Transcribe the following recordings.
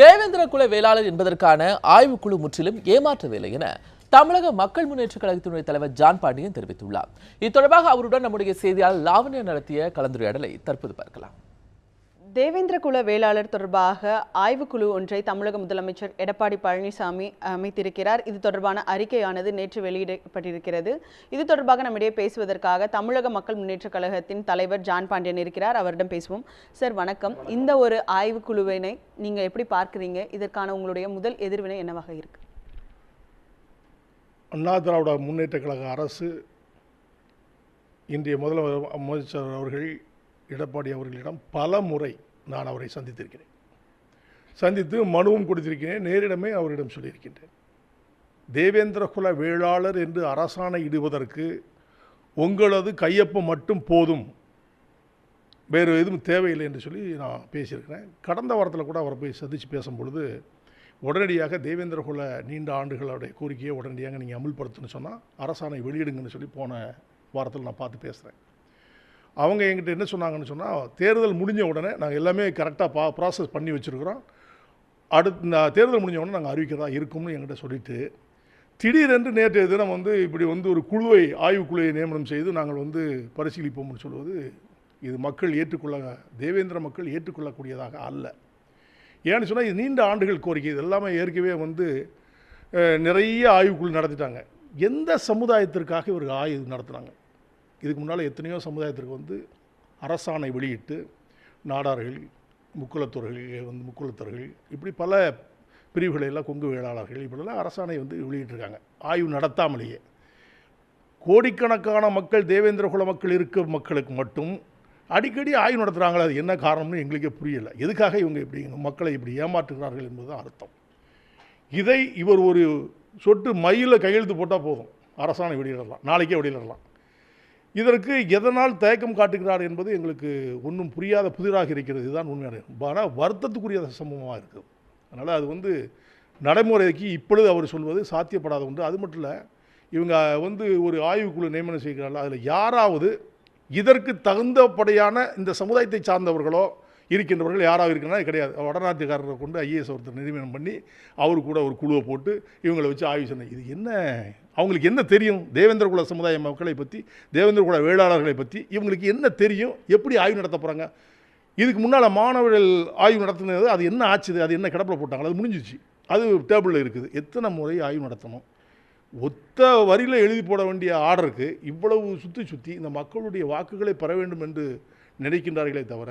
தேவேந்திர குல வேளாளர் என்பதற்கான ஆய்வுக்குழு முற்றிலும் ஏமாற்ற வேலை என தமிழக மக்கள் முன்னேற்ற கழகத்தினுடைய தலைவர் ஜான் பாண்டியன் தெரிவித்துள்ளார். இது தொடர்பாக அவருடன் நம்முடைய செய்தியாளர் லாவண்யா நடத்திய கலந்துரையாடலை தற்போது பார்க்கலாம். தேவேந்திர குல வேளாளர் தொடர்பாக ஆய்வுக்குழு ஒன்றை தமிழக முதலமைச்சர் எடப்பாடி பழனிசாமி அமைத்திருக்கிறார். இது தொடர்பான அறிக்கையானது நேற்று வெளியிடப்பட்டிருக்கிறது. இது தொடர்பாக நம்மிடையே பேசுவதற்காக தமிழக மக்கள் முன்னேற்ற கழகத்தின் தலைவர் ஜான் பாண்டியன் இருக்கிறார். அவரிடம் பேசுவோம். சார் வணக்கம். இந்த ஒரு ஆய்வுக்குழுவினை நீங்கள் எப்படி பார்க்குறீங்க? இதற்கான உங்களுடைய முதல் எதிர்வினை என்னவாக இருக்கு? அண்ணா திராவிட முன்னேற்ற கழக அரசு இன்றைய முதலமைச்சர் அவர்கள் எடப்பாடி அவர்களிடம் பல முறை நான் அவரை சந்தித்திருக்கிறேன். சந்தித்து மனுவும் கொடுத்திருக்கிறேன் நேரிடமே அவரிடம் சொல்லியிருக்கின்றேன். தேவேந்திர குல வேளாளர் என்று அரசாணை இடுவதற்கு உங்களது கையொப்பம் மட்டும் போதும். வேறு எதுவும் தேவையில்லை என்று சொல்லி நான் பேசியிருக்கிறேன். கடந்த வாரத்தில் கூட அவரை போய் சந்தித்து பேசும்பொழுது உடனடியாக தேவேந்திர குல நீண்ட ஆண்டுகளுடைய கோரிக்கையை உடனடியாக நீங்கள் அமுல்படுத்துன்னு சொன்னால் அரசாணை வெளியிடுங்கன்னு சொல்லி போன வாரத்தில் நான் பார்த்து பேசுகிறேன் அவங்க எங்கிட்ட என்ன சொன்னாங்கன்னு சொன்னால் தேர்தல் முடிஞ்ச உடனே நாங்கள் எல்லாமே கரெக்டாக பா ப்ராசஸ் பண்ணி வச்சுருக்குறோம். அடுத்து இந்த தேர்தல் முடிஞ்ச உடனே நாங்கள் அறிவிக்கிறதா இருக்கும்னு எங்கிட்ட சொல்லிட்டு திடீரென்று நேற்றைய தினம் வந்து இப்படி வந்து ஒரு குழுவை ஆய்வுக்குழுவை நியமனம் செய்து நாங்கள் வந்து பரிசீலிப்போம்னு சொல்வது இது மக்கள் ஏற்றுக்கொள்ள தேவேந்திர மக்கள் ஏற்றுக்கொள்ளக்கூடியதாக அல்ல. ஏன்னு சொன்னால் இது நீண்ட ஆண்டுகள் கோரிக்கை. இது எல்லாமே ஏற்கனவே வந்து நிறைய ஆய்வுக்குழு நடத்திட்டாங்க. எந்த சமுதாயத்திற்காக இவர்கள் ஆய்வு நடத்துனாங்க? இதுக்கு முன்னால் எத்தனையோ சமுதாயத்திற்கு வந்து அரசாணை வெளியிட்டு நாடார்கள் முக்குளத்தோர்கள் வந்து முக்குலத்தர்கள் இப்படி பல பிரிவுகளெல்லாம் கொங்கு வேளாளர்கள் இப்படிலாம் அரசாணை வந்து வெளியிட்டிருக்காங்க. ஆய்வு நடத்தாமலேயே. கோடிக்கணக்கான மக்கள் தேவேந்திர குல மக்கள் இருக்க மக்களுக்கு மட்டும் அடிக்கடி ஆய்வு நடத்துகிறாங்களா அது என்ன காரணம்னு எங்களுக்கே புரியலை. எதுக்காக இவங்க இப்படி மக்களை இப்படி ஏமாற்றுகிறார்கள் என்பது அர்த்தம். இதை இவர் ஒரு சொட்டு மயிலில் கையெழுத்து போட்டால் போதும். அரசாணை வெளியிடலாம். நாளைக்கே வெளியிடலாம். இதற்கு எதனால் தயக்கம் காட்டுகிறார் என்பது எங்களுக்கு ஒன்றும் புரியாத புதிராக இருக்கிறது. இதுதான் உண்மையான ஆனால் வருத்தத்துக்குரிய சம்பவமாக இருக்குது அதனால் அது வந்து நடைமுறைக்கு இப்பொழுது அவர் சொல்வது சாத்தியப்படாத ஒன்று. அது மட்டும் இல்லை இவங்க வந்து ஒரு ஆய்வுக்குழு நியமனம் செய்கிறார்கள். அதில் யாராவது இதற்கு தகுந்தபடியான இந்த சமுதாயத்தை சார்ந்தவர்களோ இருக்கின்றவர்கள் யாராக இருக்கிறனா கிடையாது. வடநாட்டுக்காரரை கொண்டு ஐஏஎஸ் ஒருத்தர் நிறுவனம் பண்ணி அவர் கூட ஒரு குழுவை போட்டு இவங்களை வச்சு ஆய்வு சொன்ன இது என்ன? அவங்களுக்கு என்ன தெரியும்? தேவேந்திர குல சமுதாய மக்களை பற்றி தேவேந்திர குல வேளாளர்களை பற்றி இவங்களுக்கு என்ன தெரியும்? எப்படி ஆய்வு நடத்த போகிறாங்க இதுக்கு முன்னால் மாணவர்கள் ஆய்வு நடத்தினது அது என்ன ஆச்சுது? அது என்ன கிடப்பில் போட்டாங்க? அது முடிஞ்சிச்சு. அது டேபிளில் இருக்குது. எத்தனை முறை ஆய்வு நடத்தணும்? ஒத்த வரியில் எழுதி போட வேண்டிய ஆர்டருக்கு இவ்வளவு சுற்றி சுற்றி இந்த மக்களுடைய வாக்குகளை பெற வேண்டும் என்று நினைக்கின்றார்களே தவிர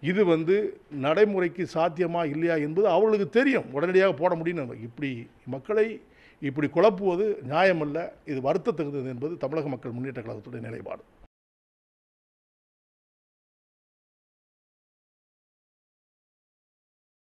இது வந்து நடைமுறைக்கு சாத்தியமா இல்லையா என்பது அவர்களுக்கு தெரியும். உடனடியாக போட முடியும் இப்படி மக்களை இப்படி குழப்புவது நியாயமல்ல. இது வருத்தத்தகுந்தது என்பது தமிழக மக்கள் முன்னேற்ற கழகத்துடைய நிலைப்பாடு.